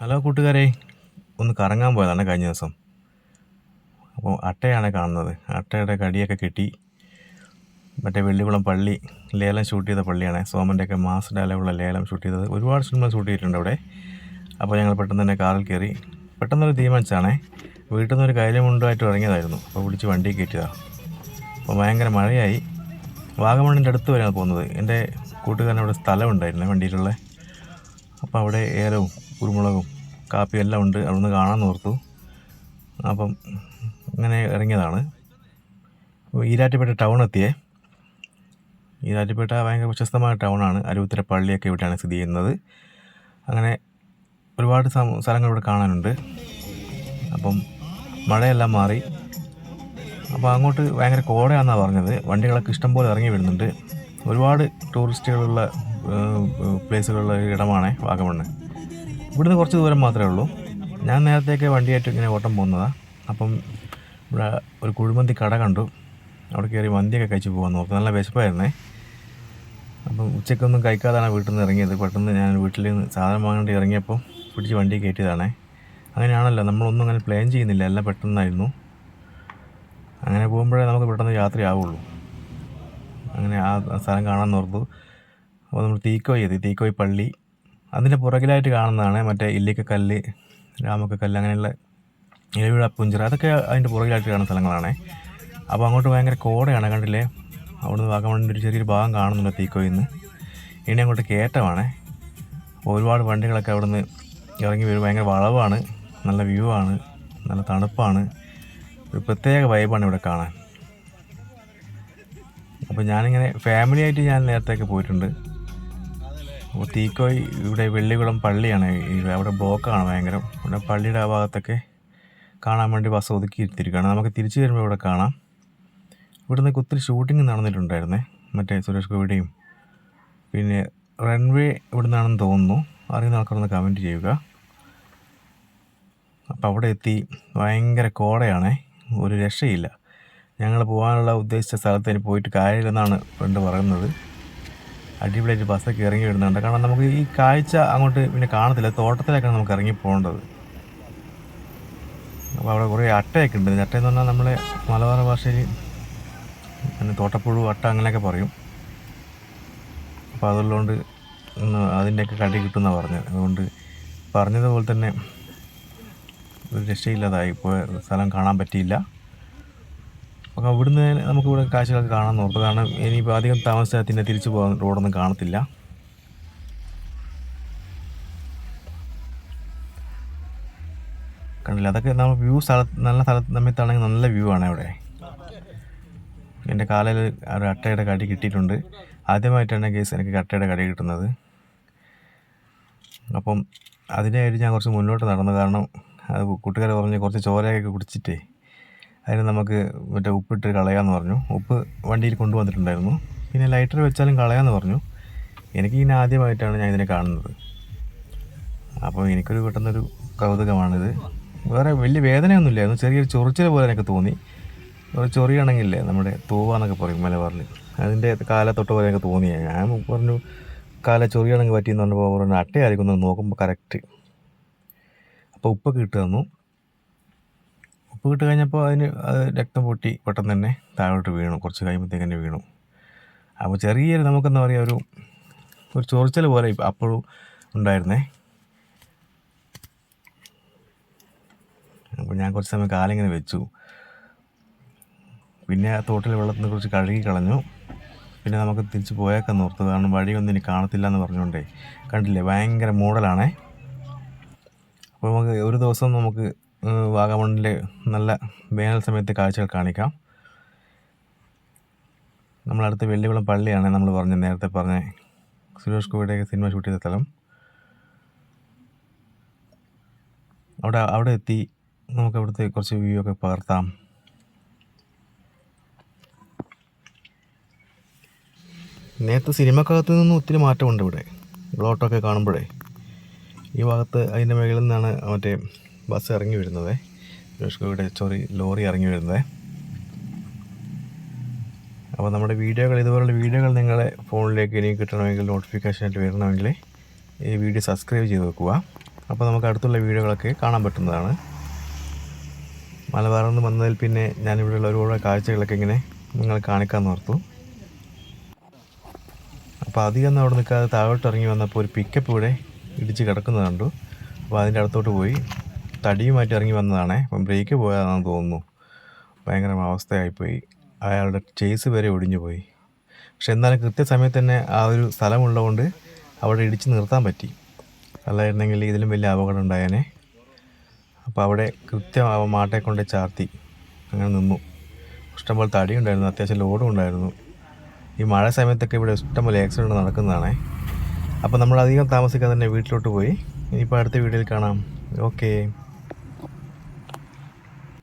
Hello കൂട്ടുകാരെ ഒന്ന് കറങ്ങാൻ പോയതാണ് കഴിഞ്ഞ ദിവസം. അപ്പോൾ അട്ടയാണ് കാണുന്നത്. അട്ടയുടെ കടിയൊക്കെ കിട്ടി. മറ്റേ വെള്ളിക്കുളം പള്ളി ലേലം ഷൂട്ട് ചെയ്ത പള്ളിയാണ്. സോമന്റെയൊക്കെ മാസ് ഡയലോഗുള്ള ലേലം ഷൂട്ട് ചെയ്തത്. ഒരുപാട് സിനിമ ഷൂട്ട് ചെയ്തിട്ടുണ്ട് അവിടെ. അപ്പോൾ ഞങ്ങൾ പെട്ടെന്ന് തന്നെ കാറിൽ കയറി. പെട്ടെന്നൊരു തീരുമാനിച്ചാണേ വീട്ടിൽ നിന്ന് ഒരു കൈലമുണ്ടായിട്ട് ഇറങ്ങിയതായിരുന്നു. അപ്പോൾ വിളിച്ച് വണ്ടി കയറ്റിയതാണ് അപ്പോൾ ഭയങ്കര മഴയായി. വാഗമണ്ണിന്റെ അടുത്ത് വരെയാണ് പോകുന്നത്. എന്റെ കൂട്ടുകാരൻ അവിടെ സ്ഥലമുണ്ടായിരുന്നു വണ്ടിയിലുള്ള. അപ്പോൾ അവിടെ ഏലവും കുരുമുളകും കാപ്പിയും എല്ലാം ഉണ്ട്. അവിടുന്ന് കാണാൻ ഓർത്തു. അപ്പം ഇങ്ങനെ ഇറങ്ങിയതാണ്. ഈരാറ്റുപേട്ട ടൗൺ എത്തിയേ. ഈരാറ്റുപേട്ട ഭയങ്കര പ്രശസ്തമായ ടൗണാണ് അരുവിത്തര പള്ളിയൊക്കെ ഇവിടെയാണ് സ്ഥിതി ചെയ്യുന്നത്. അങ്ങനെ ഒരുപാട് സ്ഥലങ്ങൾ ഇവിടെ കാണാനുണ്ട്. അപ്പം മഴയെല്ലാം മാറി. അപ്പോൾ അങ്ങോട്ട് ഭയങ്കര കോടയാണെന്നാണ് പറഞ്ഞത്. വണ്ടികളൊക്കെ ഇഷ്ടംപോലെ ഇറങ്ങി വരുന്നുണ്ട്. ഒരുപാട് ടൂറിസ്റ്റുകളുള്ള പ്ലേസുകളുള്ള ഇടമാണ് വാഗമണ്ണ്. ഇവിടുന്ന് കുറച്ച് ദൂരം മാത്രമേ ഉള്ളൂ. ഞാൻ നേരത്തെയൊക്കെ വണ്ടിയായിട്ട് ഇങ്ങനെ ഓട്ടം പോകുന്നതാണ് അപ്പം ഇവിടെ ഒരു കുഴിമന്തി കട കണ്ടു. അവിടെ കയറി മന്തിയൊക്കെ കഴിച്ച് പോകാൻ നോക്കി. നല്ല വിശപ്പായിരുന്നേ. അപ്പം ഉച്ചയ്ക്കൊന്നും കഴിക്കാതാണ് വീട്ടിൽ നിന്ന് ഇറങ്ങിയത്. പെട്ടെന്ന് ഞാൻ വീട്ടിൽ നിന്ന് സാധനം വാങ്ങേണ്ടി ഇറങ്ങിയപ്പോൾ പിടിച്ച് വണ്ടി കയറ്റിയതാണേ. അങ്ങനെയാണല്ലോ. നമ്മളൊന്നും അങ്ങനെ പ്ലാൻ ചെയ്യുന്നില്ല. എല്ലാം പെട്ടെന്നായിരുന്നു. അങ്ങനെ പോകുമ്പോഴേ നമുക്ക് പെട്ടെന്ന് യാത്രയാവുള്ളൂ അങ്ങനെ ആ സ്ഥലം കാണാൻ ഓർത്തു അപ്പോൾ നമ്മൾ തീക്കോയി എത്തി. തീക്കോയി പള്ളി. അതിന്റെ പുറകിലായിട്ട് കാണുന്നതാണ് മറ്റേ ഇല്ലിക്കക്കല്ല് രാമക്കക്കല്ല് അങ്ങനെയുള്ള ഇലവിഴ പുഞ്ചിറ അതൊക്കെ അതിന്റെ പുറകിലായിട്ട് കാണുന്ന സ്ഥലങ്ങളാണ്. അപ്പോൾ അങ്ങോട്ട് ഭയങ്കര കോടയാണ് കണ്ടില്ലേ? അവിടുന്ന് വാഗമണ്ണിന്റെ ഒരു ചെറിയൊരു ഭാഗം കാണുന്നുണ്ട് തീക്കോയിൽ നിന്ന്. ഇനി അങ്ങോട്ട് കയറ്റമാണ്. ഒരുപാട് വണ്ടികളൊക്കെ അവിടുന്ന് ഇറങ്ങി വരും. ഭയങ്കര വളവാണ് നല്ല വ്യൂ ആണ് നല്ല തണുപ്പാണ്. ഒരു പ്രത്യേക വൈബാണ് ഇവിടെ കാണാൻ. അപ്പോൾ ഞാനിങ്ങനെ ഫാമിലിയായിട്ട് ഞാൻ നേരത്തെയൊക്കെ പോയിട്ടുണ്ട്. അപ്പോൾ തീക്കോയ് ഇവിടെ വെള്ളികുളം പള്ളിയാണ്. അവിടെ ബ്ലോക്കാണ് ഭയങ്കര. ഇവിടെ പള്ളിയുടെ ആ ഭാഗത്തൊക്കെ കാണാൻ വേണ്ടി ബസ് ഒതുക്കി ഇരുത്തിയിരിക്കുകയാണ് നമുക്ക് തിരിച്ചു വരുമ്പോൾ ഇവിടെ കാണാം. ഇവിടുന്ന് ഒത്തിരി ഷൂട്ടിംഗ് നടന്നിട്ടുണ്ടായിരുന്നേ. മറ്റേ സുരേഷ് ഗോപിയുടെയും. പിന്നെ റൺവേ ഇവിടെ നിന്നാണെന്ന് തോന്നുന്നു. അറിയുന്ന ആൾക്കാരൊന്ന് കമന്റ് ചെയ്യുക. അപ്പോൾ അവിടെ എത്തി. ഭയങ്കര കോടയാണേ. ഒരു രക്ഷയില്ല. ഞങ്ങൾ പോകാനുള്ള ഉദ്ദേശിച്ച സ്ഥലത്ത് പോയിട്ട് കാര്യമില്ലെന്നാണ് ഫ്രണ്ട് പറയുന്നത്. അടിപൊളിയായിട്ട് ബസ്സൊക്കെ ഇറങ്ങി വരുന്നുണ്ട്. കാരണം നമുക്ക് ഈ കാഴ്ച അങ്ങോട്ട് പിന്നെ കാണത്തില്ല. തോട്ടത്തിലേക്കാണ് നമുക്ക് ഇറങ്ങി പോകേണ്ടത്. അപ്പോൾ അവിടെ കുറേ അട്ടയൊക്കെ ഉണ്ട്. എന്ന് പറഞ്ഞാൽ നമ്മളെ മലബാർ ഭാഷയിൽ പിന്നെ തോട്ടപ്പുഴു അട്ട അങ്ങനെയൊക്കെ പറയും. അപ്പോൾ അതുള്ളതുകൊണ്ട് അതിന്റെയൊക്കെ കടി കിട്ടുമെന്നാണ് പറഞ്ഞത്. അതുകൊണ്ട് പറഞ്ഞതുപോലെ തന്നെ ഒരു രക്ഷയില്ലാതായി പോയ സ്ഥലം കാണാൻ പറ്റിയില്ല. അപ്പോൾ അവിടുന്ന് നമുക്ക് ഇവിടെ കാഴ്ചകളൊക്കെ കാണാൻ നോക്കാം കാരണം ഇനിയിപ്പോൾ അധികം പിന്നെ തിരിച്ചു പോകാൻ റോഡൊന്നും കാണത്തില്ല. കണ്ടില്ല അതൊക്കെ നമ്മൾ വ്യൂ സ്ഥല നല്ല സ്ഥലത്ത് സമയത്താണെങ്കിൽ നല്ല വ്യൂ ആണ് അവിടെ. എന്റെ കാലയിൽ ഒരു അട്ടയുടെ കടി കിട്ടിയിട്ടുണ്ട്. ആദ്യമായിട്ടാണ് കേസ് എനിക്ക് അട്ടയുടെ കടി കിട്ടുന്നത്. അപ്പം അതിനായിട്ട് ഞാൻ കുറച്ച് മുന്നോട്ട് നടന്നു. കാരണം അത് കൂട്ടുകാർ പറഞ്ഞ് കുറച്ച് ചോരയൊക്കെ കുടിച്ചിട്ടേ അതിന് നമുക്ക് മറ്റേ ഉപ്പിട്ട് കളയാമെന്ന് പറഞ്ഞു. ഉപ്പ് വണ്ടിയിൽ കൊണ്ടുവന്നിട്ടുണ്ടായിരുന്നു. പിന്നെ ലൈറ്റർ വെച്ചാലും കളയാമെന്ന് പറഞ്ഞു. എനിക്ക് ഇങ്ങനെ ആദ്യമായിട്ടാണ് ഞാൻ ഇതിനെ കാണുന്നത്. അപ്പോൾ എനിക്കൊരു പെട്ടെന്നൊരു കൗതുകമാണിത്. വേറെ വലിയ വേദനയൊന്നുമില്ലായിരുന്നു. ചെറിയൊരു ചൊറിച്ചിൽ പോലെ എനിക്ക് തോന്നി. ഒരു ചൊറിയാണെങ്കിലേ നമ്മുടെ തൂവാന്നൊക്കെ പറയും മലബാറിൽ അതിന്റെ കാലത്തൊട്ട് പോലെ എനിക്ക് തോന്നി ഞാൻ പറഞ്ഞു കാല ചൊറിയാണെങ്കിൽ പറ്റിയെന്ന് പറഞ്ഞപ്പോൾ പറഞ്ഞു അട്ടയായിരിക്കും നോക്കുമ്പോൾ കറക്റ്റ്. അപ്പോൾ ഉപ്പൊക്കെ ഇട്ട് തന്നു. ഉപ്പ് ഇട്ട് കഴിഞ്ഞപ്പോൾ അതിന് അത് രക്തം പൊട്ടി പെട്ടെന്ന് തന്നെ താഴോട്ട് വീണു. കുറച്ച് കഴിയുമ്പോഴത്തേക്ക് തന്നെ വീണു. അപ്പോൾ ചെറിയൊരു നമുക്കെന്താ പറയുക ഒരു ഒരു ചൊറിച്ചൽ പോലെ അപ്പോഴും ഉണ്ടായിരുന്നേ. അപ്പോൾ ഞാൻ കുറച്ച് സമയം കാലിങ്ങനെ വെച്ചു. പിന്നെ ആ തോട്ടിലെ വെള്ളത്തിനെ കുറിച്ച് കഴുകി കളഞ്ഞു. പിന്നെ നമുക്ക് തിരിച്ച് പോയേക്കാൻ ഓർത്തു കാരണം വഴിയൊന്നും ഇനി കാണത്തില്ല എന്ന് പറഞ്ഞുകൊണ്ടേ. കണ്ടില്ലേ ഭയങ്കര മൂടലാണേ. അപ്പോൾ നമുക്ക് ഒരു ദിവസം നമുക്ക് ഏഹ്, വാഗമണ്ണിലെ നല്ല വേനൽ സമയത്തെ കാഴ്ചകൾ കാണിക്കാം. നമ്മളടുത്ത് വെള്ളിവിളം പള്ളിയാണ് നമ്മൾ പറഞ്ഞ നേരത്തെ പറഞ്ഞ. സുരേഷ് ഗോപിയുടെയൊക്കെ സിനിമ ഷൂട്ട് ചെയ്ത സ്ഥലം. അവിടെ അവിടെ എത്തി നമുക്ക് അവിടുത്തെ കുറച്ച് വ്യൂ ഒക്കെ പകർത്താം. നേരത്തെ സിനിമക്കകത്ത് നിന്ന് ഒത്തിരി മാറ്റമുണ്ട് ഇവിടെ. ബ്ലോട്ടൊക്കെ കാണുമ്പോഴേ. ഈ ഭാഗത്ത് അതിന്റെ മുകളിൽ നിന്നാണ് മറ്റേ ബസ് ഇറങ്ങി വരുന്നത്. ഇവിടെ സോറി ലോറി ഇറങ്ങി വരുന്നത്. അപ്പോൾ നമ്മുടെ വീഡിയോകൾ ഇതുപോലുള്ള വീഡിയോകൾ നിങ്ങളെ ഫോണിലേക്ക് ഇനി കിട്ടണമെങ്കിൽ നോട്ടിഫിക്കേഷനായിട്ട് വരണമെങ്കിൽ ഈ വീഡിയോ സബ്സ്ക്രൈബ് ചെയ്ത് വെക്കുക. അപ്പോൾ നമുക്ക് അടുത്തുള്ള വീഡിയോകളൊക്കെ കാണാൻ പറ്റുന്നതാണ്. മലബാറിൽ നിന്ന് വന്നതിൽ പിന്നെ ഞാനിവിടെയുള്ള ഒരുപാട് കാഴ്ചകളൊക്കെ ഇങ്ങനെ നിങ്ങൾ കാണിക്കാൻ നിർത്തു അപ്പോൾ അധികം അവിടെ നിൽക്കാതെ താഴോട്ട് ഇറങ്ങി വന്നപ്പോൾ ഒരു പിക്കപ്പ് ഇവിടെ ഇടിച്ച് കിടക്കുന്നത് കണ്ടു. അപ്പോൾ അതിന്റെ അടുത്തോട്ട് പോയി. തടിയുമായിട്ട് ഇറങ്ങി വന്നതാണേ. അപ്പം ബ്രേക്ക് പോയതാണെന്ന് തോന്നുന്നു. ഭയങ്കര അവസ്ഥയായിപ്പോയി. അയാളുടെ ചേസ് വരെ ഒടിഞ്ഞു പോയി. പക്ഷെ എന്നാലും കൃത്യസമയത്ത് തന്നെ ആ ഒരു സ്ഥലമുള്ളതുകൊണ്ട് അവിടെ ഇടിച്ച് നിർത്താൻ പറ്റി. അല്ലായിരുന്നെങ്കിൽ ഇതിലും വലിയ അപകടം ഉണ്ടായേനെ. അപ്പോൾ അവിടെ കൃത്യം ആ മാട്ടെ കൊണ്ട് ചാർത്തി. അങ്ങനെ നിന്നു. ഇഷ്ടംപോലെ തടി ഉണ്ടായിരുന്നു അത്യാവശ്യം ലോഡും ഉണ്ടായിരുന്നു. ഈ മഴ സമയത്തൊക്കെ ഇവിടെ ഇഷ്ടംപോലെ ആക്സിഡന്റ് നടക്കുന്നതാണ്. അപ്പോൾ നമ്മൾ അധികം താമസിക്കാതെ തന്നെ വീട്ടിലോട്ട് പോയി. ഇനിയിപ്പോൾ അടുത്ത വീഡിയോയിൽ കാണാം. ഓക്കേ